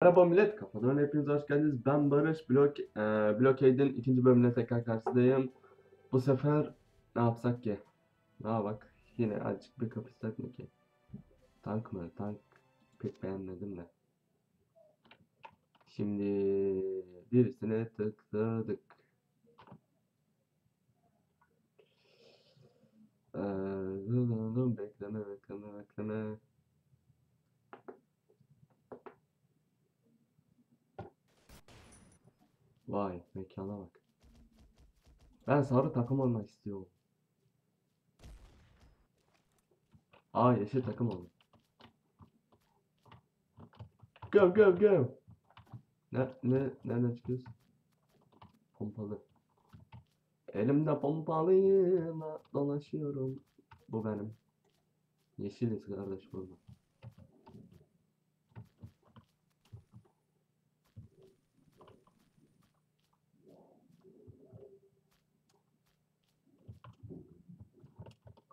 Merhaba millet, kafadan hepiniz hoş geldiniz. Ben Barış, Blok, e, Blockade'in ikinci bölümüne tekrar karşınızdayım. Bu sefer ne yapsak ki? Ne bak, yine azıcık bir kapışsak mı ki? Tank mı? Tank pek beğenmedim de. Şimdi birisine tıkladık. Ee, bekleme, bekleme, bekleme. Vay mekana bak. Ben sarı takım olmak istiyorum. Aa yeşil takım oldu. Go go go. Ne ne nereden çıkıyorsun? Pompalı. Elimde pompalıyla dolaşıyorum. Bu benim. Yeşiliz kardeş burada.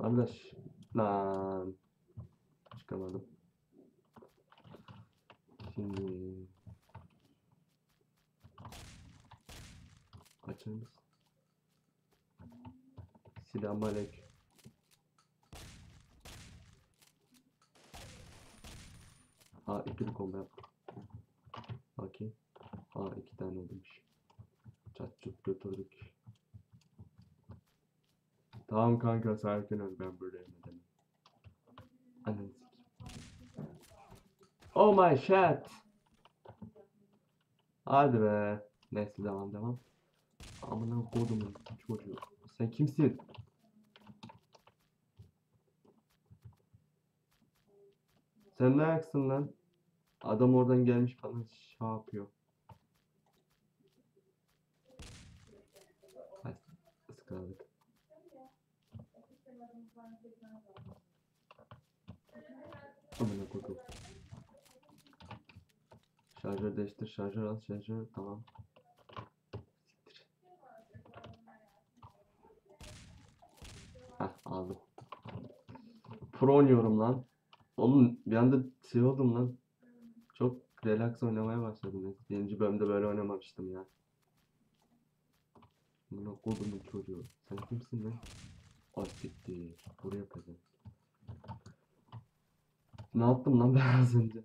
Kardeş lan çıkamadım. Şimdi açar mısın? Selamünaleyküm. Ha ikili combo yaptık. Bakayım. Ha iki tane ödemiş. Çatçık götürdük. Tamam kanka sakin ol ben buradayım dedim. Sikeyim. Oh my shit. Hadi be. Neyse devam devam. Amına kodumun çocuğu. Sen kimsin? Sen ne ayaksın lan? Adam oradan gelmiş bana şey yapıyor. Hadi ıskaladık. Amına kodum. Şarjör değiştir, şarjör al, şarjör tamam. Siktir. Heh aldım. Pro oynuyorum lan. Oğlum bir anda şey oldum lan. Çok relax oynamaya başladım. Birinci bölümde böyle oynamamıştım ya. Amına kodumun çocuğu. Sen kimsin lan? Ay siktir. Buraya yapacağım. Ne yaptım lan ben az önce?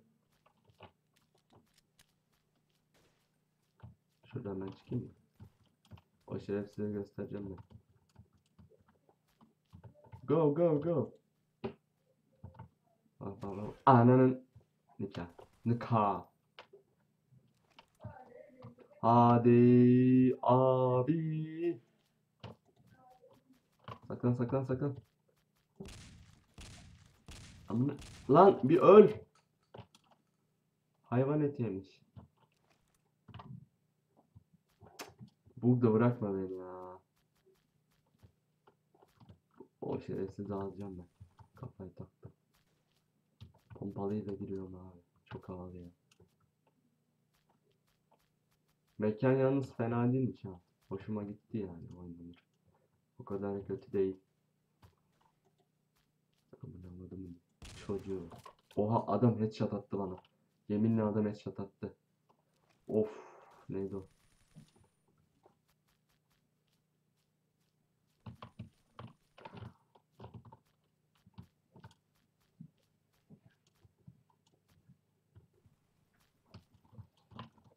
Şuradan ben çıkayım mı? O şerefsize göstereceğim ben. Go go go. Bak bak bak. Ananın nikah. Nikah. Hadi abi. Saklan saklan saklan. Amına lan bir öl. Hayvan eti yemiş. Burada bırakma beni ya. O şerefsiz alacağım ben. Kafayı taktım. Pompalıyla giriyorum abi. Çok havalı ya. Mekan yalnız fena değilmiş ha. Hoşuma gitti yani. O kadar kötü değil. Anladım çocuğu. Oha adam headshot attı bana. Yeminle adam headshot attı. Of neydi o?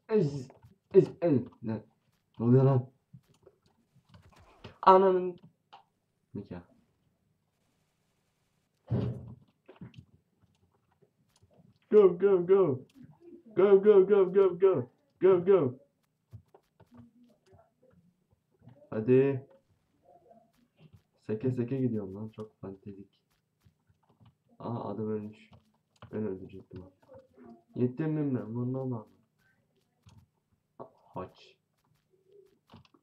Ez, ez, ez. Ne? Ne oluyor lan? Ananın nikah. Go go go. Go go go go go. Go go. Hadi. Seke seke gidiyorum lan çok fantezik. Aa adam ölmüş. Ben öldürecektim onu. Yettim ben? Bunu Haç.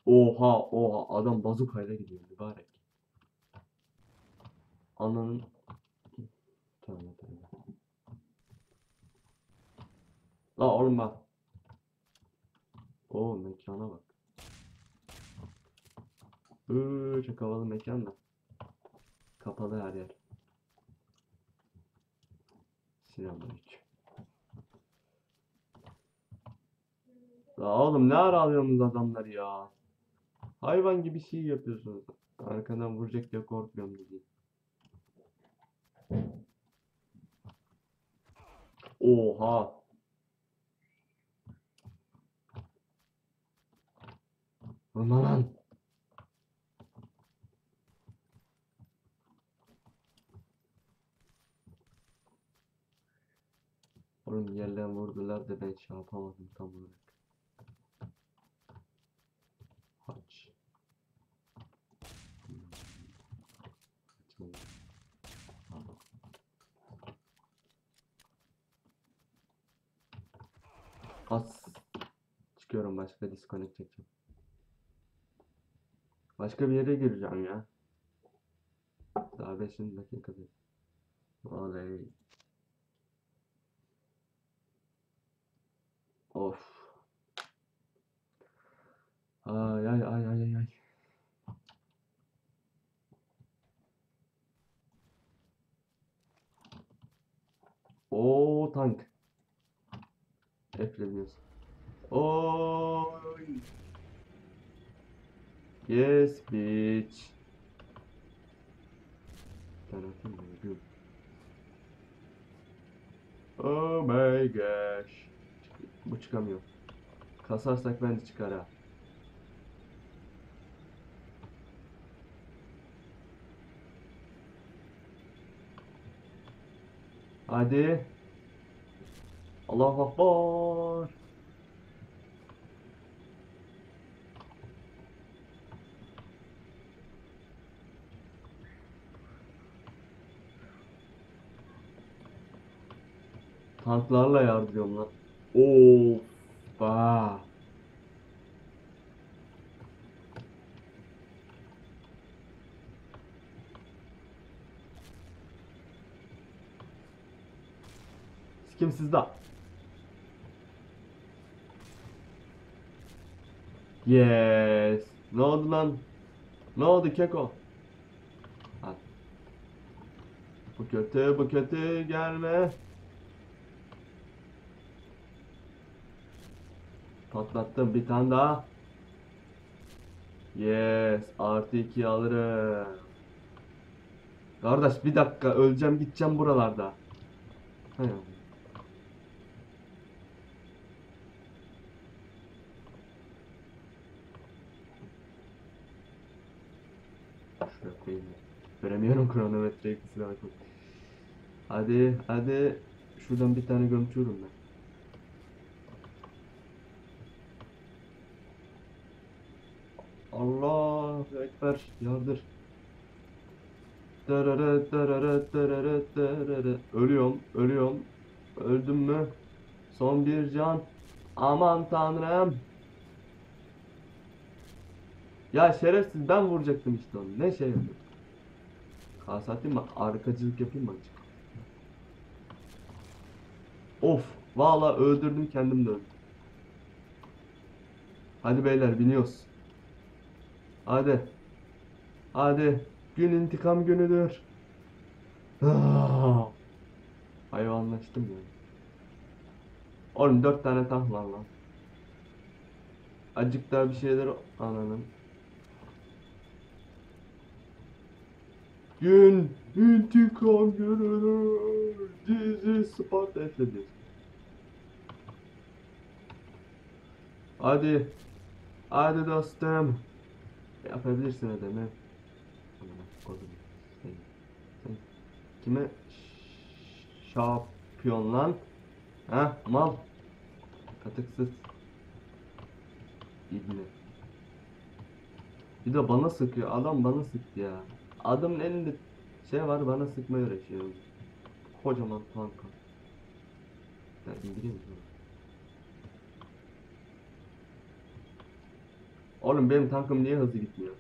Oha oha adam bazukayla gidiyor mübarek. Ananın Tövbe tövbe. La oğlum bak. Oo mekana bak. Iıı çok havalı mekan da. Kapalı her yer. Selamünaleyküm. Ya oğlum ne ara alıyorsunuz adamları ya? Hayvan gibi şey yapıyorsunuz. Arkadan vuracak diye korkuyorum dedi. Oha. Vurma lan. Oğlum yerden vurdular da ben şey yapamadım tam olarak. Haç. As. Çıkıyorum başka disconnect çekeceğim. Başka bir yere gireceğim ya. Daha 5 dakikada. Oley. Of. Ay ay ay ay ay. Oo tank. Ekleyebiliyorsun. Oy. Yes bitch. Oh my gosh. Bu çıkamıyor. Kasarsak bence çıkar ha. Hadi. Allahu Akbar. Tanklarla yardırıyorum lan. Of. Ba. Sikim sizde. Yes. Ne oldu lan? Ne oldu Keko? Al. Bu kötü, bu kötü gelme. Patlattım bir tane daha. Yes, artı iki alırım. Kardeş bir dakika öleceğim gideceğim buralarda. Hay Allah. Şuraya koyayım ya. Göremiyorum kronometreyi kusura. Hadi hadi. Şuradan bir tane gömçüyorum ben. Allah Ekber yardır. Darara, darara, darara, darara. Ölüyorum, ölüyorum. Öldüm mü? Son bir can. Aman tanrım. Ya şerefsiz ben vuracaktım işte onu. Ne şey yapıyor? Kas atayım mı? Arkacılık yapayım mı azıcık? Of. Valla öldürdüm kendim de öldüm. Hadi beyler biniyoruz. Hadi. Hadi. Gün intikam günüdür. Ah. Hayvanlaştım ya. Oğlum dört tane tank var lan. Acık daha bir şeyler ananın. Gün intikam günüdür. Dizi Sparta Efe'dir. Hadi. Hadi dostum. Yapabilirsin sen kime şampiyon lan? Ha mal. Katıksız. İbne. Bir de bana sıkıyor. Adam bana sıktı ya. Adamın elinde şey var bana sıkmaya uğraşıyor. Kocaman tanka. Ben indireyim mi? Oğlum benim tankım niye hızlı gitmiyor?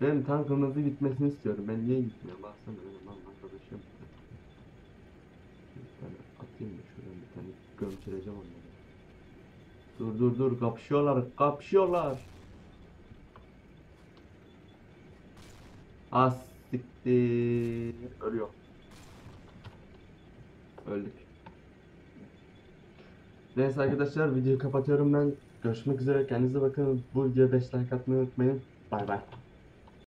Benim tankım hızlı gitmesini istiyorum. Ben niye gitmiyorum? Baksana benim arkadaşım. Bir tane atayım da şuradan bir tane gömçüreceğim onları. Dur dur dur kapışıyorlar kapışıyorlar. Az siktir. Ölüyor. Öldük. Neyse arkadaşlar videoyu kapatıyorum ben. Görüşmek üzere kendinize bakın. Bu videoya 5 like atmayı unutmayın. Bay bay.